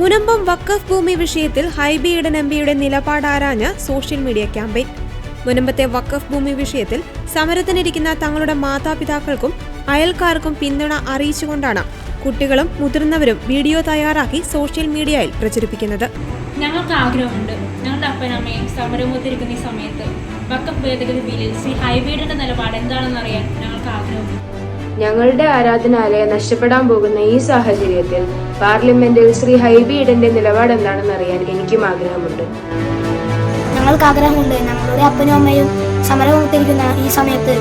മുനമ്പം വക്കഫ് ഭൂമി വിഷയത്തിൽ ഹൈബി ഈഡൻ എം പിയുടെ നിലപാടാരാഞ്ഞ് സോഷ്യൽ മീഡിയ ക്യാമ്പയിൻ. മുനമ്പത്തെ വക്കഫ് ഭൂമി വിഷയത്തിൽ സമരത്തിനിരിക്കുന്ന തങ്ങളുടെ മാതാപിതാക്കൾക്കും അയൽക്കാർക്കും പിന്തുണ അറിയിച്ചുകൊണ്ടാണ് കുട്ടികളും മുതിർന്നവരും വീഡിയോ തയ്യാറാക്കി സോഷ്യൽ മീഡിയയിൽ പ്രചരിപ്പിക്കുന്നത്. ഞങ്ങൾക്ക് ആഗ്രഹമുണ്ട്. ഞങ്ങളുടെ അപ്പനമ്മയും സമരമൊത്തിരിക്കുന്ന ഈ സമയത്ത് വക്കഫ് ഭേദഗതി ബില്ലിൽ ശ്രീ ഹൈബീഡിന്റെ നിലപാട് എന്താണെന്ന് അറിയാൻ ഞങ്ങൾക്ക് ആഗ്രഹമുണ്ട്. ഞങ്ങളുടെ ആരാധനാലയം നഷ്ടപ്പെടാൻ പോകുന്ന ഈ സാഹചര്യത്തിൽ പാർലമെന്റിൽ ശ്രീ ഹൈബി ഇടന്റെ നിലപാട് എന്താണെന്ന് അറിയാൻ എനിക്കും ആഗ്രഹമുണ്ട്. ഞങ്ങൾക്ക് ആഗ്രഹമുണ്ട്. ഞങ്ങളുടെ അപ്പനും അമ്മയും സമരമുക്തിരിക്കുന്ന ഈ സമയത്ത്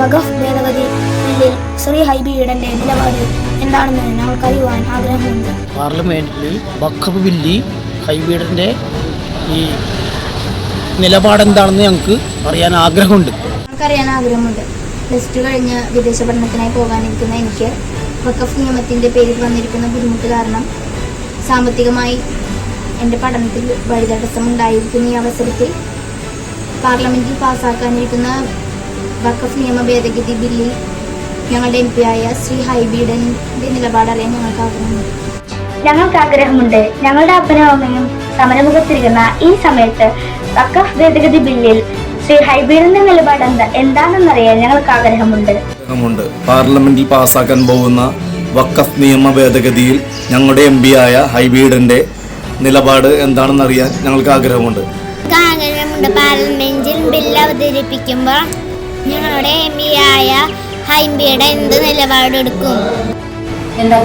വഖഫ് ഭേദഗതി ബില്ലിൽ ശ്രീ ഹൈബി ഈഡന്റെ നിലപാട് എന്താണെന്ന് ഞങ്ങൾക്ക് അറിയുവാൻ ആഗ്രഹമുണ്ട്. പാർലമെന്റിൽ വഖഫ് ബില്ലി ഹൈബിയുടെ ഈ നിലപാടെന്താണെന്ന് ഞങ്ങൾക്ക് അറിയാൻ ആഗ്രഹമുണ്ട്. ഞങ്ങൾക്ക് അറിയാൻ ആഗ്രഹമുണ്ട്. പ്ലസ് ടു കഴിഞ്ഞ് വിദേശ പഠനത്തിനായി പോകാനിരിക്കുന്ന എനിക്ക് വക്കഫ് നിയമത്തിന്റെ പേരിൽ വന്നിരിക്കുന്ന ബുദ്ധിമുട്ട് കാരണം സാമ്പത്തികമായി എന്റെ പഠനത്തിൽ വഴിതടസ്സം ഉണ്ടായിരിക്കുന്ന ഈ അവസരത്തിൽ പാർലമെന്റിൽ പാസ്സാക്കാനിരിക്കുന്ന വഖഫ് നിയമ ഭേദഗതി ബില്ലിൽ ഞങ്ങളുടെ എം ആയ ശ്രീ ഹൈബീഡന്റെ നിലപാടറിയാൻ ഞങ്ങൾക്ക് ആഗ്രഹമുണ്ട്. ഞങ്ങൾക്ക് ആഗ്രഹമുണ്ട്. ഞങ്ങളുടെ അപ്പനും അമ്മയും സമരമുഖത്തിരിക്കുന്ന ഈ സമയത്ത് വക്കഫ് ഭേദഗതി ബില്ലിൽ ശ്രീ ഹൈബീഡിന്റെ നിലപാട് എന്താ? എന്താണെന്നറിയാൻ ഞങ്ങൾക്ക് ആഗ്രഹമുണ്ട്. ആഗ്രഹമുണ്ട്. പാർലമെന്റിൽ പാസ്സാക്കാൻ പോകുന്ന വക്കഫ് നിയമ ഭേദഗതിയിൽ ഞങ്ങളുടെ എം പി ആയ ഹൈബീഡിന്റെ നിലപാട് എന്താണെന്ന് അറിയാൻ ഞങ്ങൾക്ക് ആഗ്രഹമുണ്ട്. ആഗ്രഹമുണ്ട് പാർലമെന്റിൽ ബില്ല് അവതരിപ്പിക്കുമ്പോൾ ഞങ്ങളുടെ എം പി ആയ ഹൈബിയുടെ എന്ത് നിലപാടെടുക്കും എന്റെ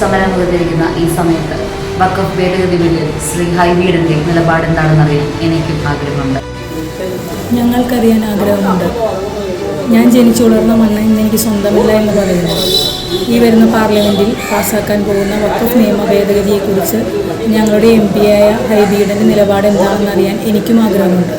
സമരം അവതരിക്കുന്ന ഈ സമയത്ത് വക്കഫ് ഭേദഗതി ബില്ലിൽ ശ്രീ ഹൈബീഡിന്റെ നിലപാട് എന്താണെന്നറിയാൻ എനിക്കും ആഗ്രഹമുണ്ട്. ഞങ്ങൾക്കറിയാൻ ആഗ്രഹമുണ്ട്. ഞാൻ ജനിച്ചു വളർന്ന മണ്ണ് ഇന്ന് എനിക്ക് സ്വന്തമില്ല എന്ന് പറയുന്നു. ഈ വരുന്ന പാർലമെന്റിൽ പാസ്സാക്കാൻ പോകുന്ന വക്കഫ് നിയമ ഭേദഗതിയെക്കുറിച്ച് ഞങ്ങളുടെ എം പിയായ ഹൈബിയുടെ നിലപാട് എന്താണെന്ന് അറിയാൻ എനിക്കും ആഗ്രഹമുണ്ട്.